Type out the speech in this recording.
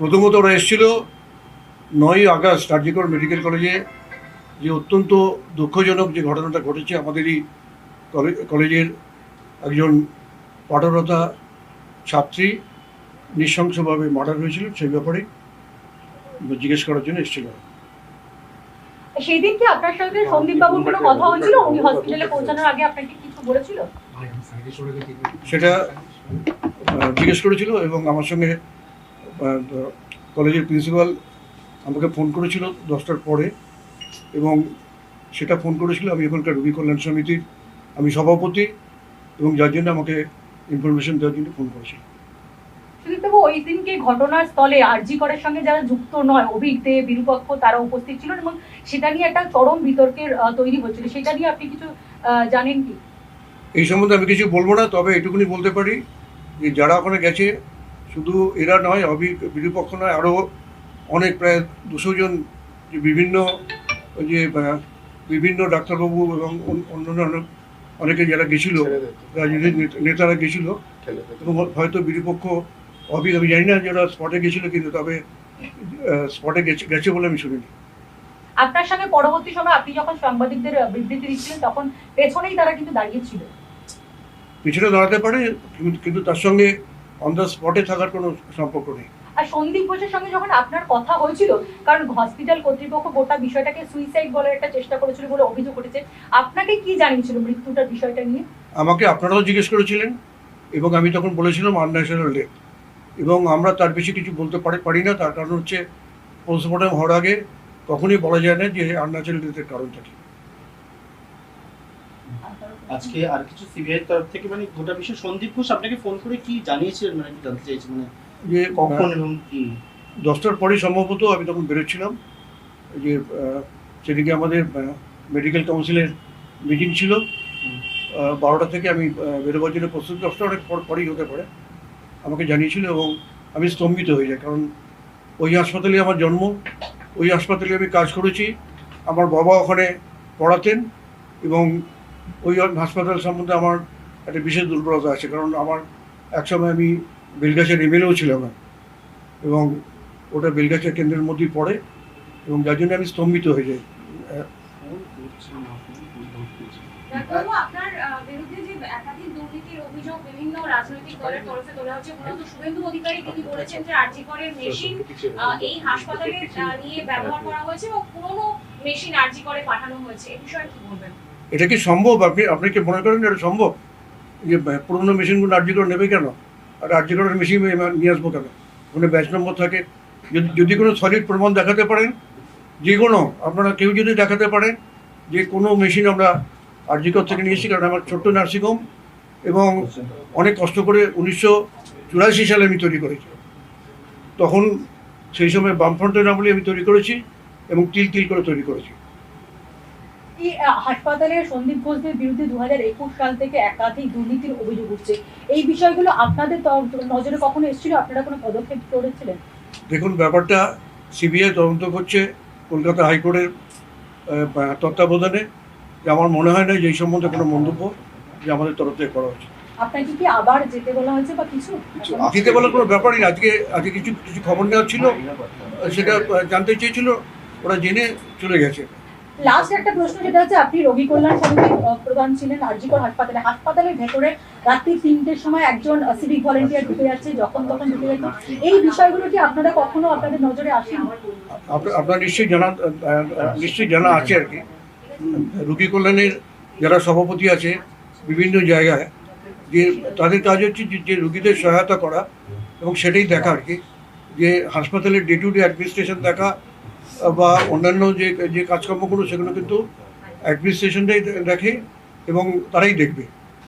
প্রথমত ওরা এসেছিল নয়ই আগস্ট কার্যকর মেডিকেল কলেজে যে অত্যন্ত দুঃখজনক যে ঘটনাটা ঘটেছে আমাদেরই কলে- কলেজের একজন পাঠরতা ছাত্রী নৃশংসভাবে মার্ডার হয়েছিল সেই ব্যাপারে জিজ্ঞেস করার জন্য এসেছিল। সেই দিন কি আপনার সঙ্গে সন্দীপ বাবুর কোনো কথা হয়েছিল? উনি হসপিটালে পৌঁছানোর আগে আপনাকে কিছু বলেছিল? সেটা জিজ্ঞেস করেছিল এবং আমার সঙ্গে কলেজের প্রিন্সিপাল আমাকে ফোন করেছিল দশটার পরে এবং সেটা ফোন করেছিল আমি এখানকার রুগী কল্যাণ সমিতির আমি সভাপতি এবং যার জন্য আমাকে ইনফরমেশন দেওয়ার জন্য ফোন করেছিল। সুদীপ বাবু ওই দিনকে ঘটনার স্থলে আরজি করের সঙ্গে যারা যুক্ত নয় অভিজ্ঞ বিরূপক্ষ তারা উপস্থিত ছিলেন এবং সেটা নিয়ে একটা চরম বিতর্কের তৈরি হচ্ছিল। সেটা নিয়ে আপনি কিছু জানেন কি? এই সম্বন্ধে আমি কিছু বলব না তবে এটুকুনি বলতে পারি যে যারা ওখানে গেছে শুধু এরা নয় অভি বিরূপক্ষ নয় আরও অনেক প্রায় দুশো জন যে বিভিন্ন ওই যে বিভিন্ন ডাক্তারবাবু এবং অন্য- অন্যান্য অনেকে যারা গেছিল রাজনীতির নেতারা গেছিল। এবং হয়তো বিরূপক্ষ অভি আমি জানি না যারা স্পটে গেছিল কিন্তু তবে স্পটে গেছে গেছে বলে আমি শুনিনি। আপনার সঙ্গে পরবর্তী সময় আপনি যখন সাংবাদিকদের বিবৃতি দিচ্ছিলেন তখন পেছনেই তারা কিন্তু দাঁড়িয়েছিল পিছনে দাঁড়াতে পারে কিন্তু তার সঙ্গে অন দ্য স্পটে থাকার কোনো সম্পর্ক নেই। আর সন্দীপ ঘোষের সঙ্গে যখন আপনার কথা হয়েছিল কারণ হসপিটাল কর্তৃপক্ষ গোটা বিষয়টাকে সুইসাইড বলার একটা চেষ্টা করেছিল বলে অভিযোগ উঠেছে আপনাকে কি জানিয়েছিল মৃত্যুটার বিষয়টা নিয়ে? আমাকে আপনারাও জিজ্ঞেস করেছিলেন এবং আমি তখন বলেছিলাম আনন্যাচারাল ডেথ এবং আমরা তার বেশি কিছু বলতে পারি পারি না তার কারণ হচ্ছে পোস্টমর্টম হওয়ার আগে কখনোই বলা যায় না যে আনন্যাচারাল ডেথের কারণটা কি। আজকে আর কিছু সিবিআই তরফ থেকে মানে গোটা বিষয় সন্দীপ ঘোষ আপনাকে ফোন করে কি জানিয়েছিলেন? মানে কি জানতে চাইছি মানে যে কখন এবং কি? দশটার পরে সম্ভবত আমি তখন বেরোচ্ছিলাম। যে সেদিকে আমাদের মেডিকেল কাউন্সিলের মিটিং ছিল। বারোটা থেকে আমি বেরোবার জন্য প্রস্তুত। দশটা অনেক পর পরেই হতে পারে। আমাকে জানিয়েছিল এবং আমি স্তম্ভিত হয়ে যাই। কারণ ওই হাসপাতালে আমার জন্ম। ওই হাসপাতালে আমি কাজ করেছি। আমার বাবা ওখানে পড়াতেন এবং ওই হাসপাতাল সম্বন্ধে আমার একটা বিশেষ দুর্বলতা আছে। কারণ আমার একসময় আমি বেলগাছের এমএলএও ছিলাম এবং ওটা বেলগাছিয়া কেন্দ্রের মধ্যেই পড়ে এবং যার জন্য আমি স্তম্ভিত হয়ে যাই। এই হাসপাতালে নিয়ে ব্যবহার করা হয়েছে এবং মেশিন পাঠানো হয়েছে। এ বিষয়ে কি বলবেন? এটা কি সম্ভব? আপনি আপনি কি মনে করেন এটা সম্ভব? যে পুরোনো মেশিনগুলো আর্জি করে নেবে কেন? আর আর্জি করার মেশিন নিয়ে আসব কেন? ওখানে ব্যাচ নম্বর থাকে। যদি যদি কোনো সলিড প্রমাণ দেখাতে পারেন, যে কোনো, আপনারা কেউ যদি দেখাতে পারেন, যে কোনো মেশিন আমরা আরজিকর থেকে নিয়েছি, কারণ আমার ছোট্ট নার্সিংহোম এবং অনেক কষ্ট করে উনিশশো চুরাশি সালে আমি তৈরি করেছি। তখন সেই সময় বামফ্রন্টের আমলে আমি তৈরি করেছি এবং তিল তিল করে তৈরি করেছি। হাসপাতালে সন্দীপ ঘোষদের বিরুদ্ধে দু হাজার একুশ সাল থেকে একাধিক দুর্নীতির অভিযোগ উঠছে। এই বিষয়গুলো আপনাদের নজরে কখনো এসেছিল? আপনারা কোনো পদক্ষেপ করেছিলেন? দেখুন ব্যাপারটা সিবিআই তদন্ত করছে কলকাতা হাইকোর্টের তত্ত্বাবধানে। যে আমার মনে হয় না যে এই সম্বন্ধে কোনো মন্তব্য যে আমাদের তরফ থেকে করা হচ্ছে আপনাকে কি আবার যেতে বলা হয়েছে বা কিছু? দিতে বলার কোনো ব্যাপারই না আজকে আজকে কিছু কিছু খবর নেওয়ার ছিল। সেটা জানতে চেয়েছিল। ওরা জেনে চলে গেছে। লাস্ট একটা প্রশ্ন যেটা হচ্ছে আপনি রোগী কল্যাণ সমিতির প্রধান ছিলেন আরজিকর হাসপাতালে। হাসপাতালের ভেতরে রাত্রি তিনটের সময় একজন সিভিক ভলেন্টিয়ার ঢুকে যাচ্ছে, যখন তখন ঢুকে যাচ্ছে। এই বিষয়গুলো কি আপনারা কখনো আপনাদের নজরে আসেন? আপনার নিশ্চয়ই জানা নিশ্চয়ই জানা আছে আর কি। রুগী কল্যাণের যারা সভাপতি আছে, বিভিন্ন জায়গায়, যে তাদের কাজ হচ্ছে যে- রুগীদের সহায়তা করা এবং সেটাই দেখা আর কি। যে হাসপাতালের ডে টু ডে অ্যাডমিনিস্ট্রেশন দেখা বা অন্যান্য যে যে কাজকর্মগুলো সেগুলো কিন্তু অ্যাডমিনিস্ট্রেশনটাই দেখে এবং তারাই দেখবে।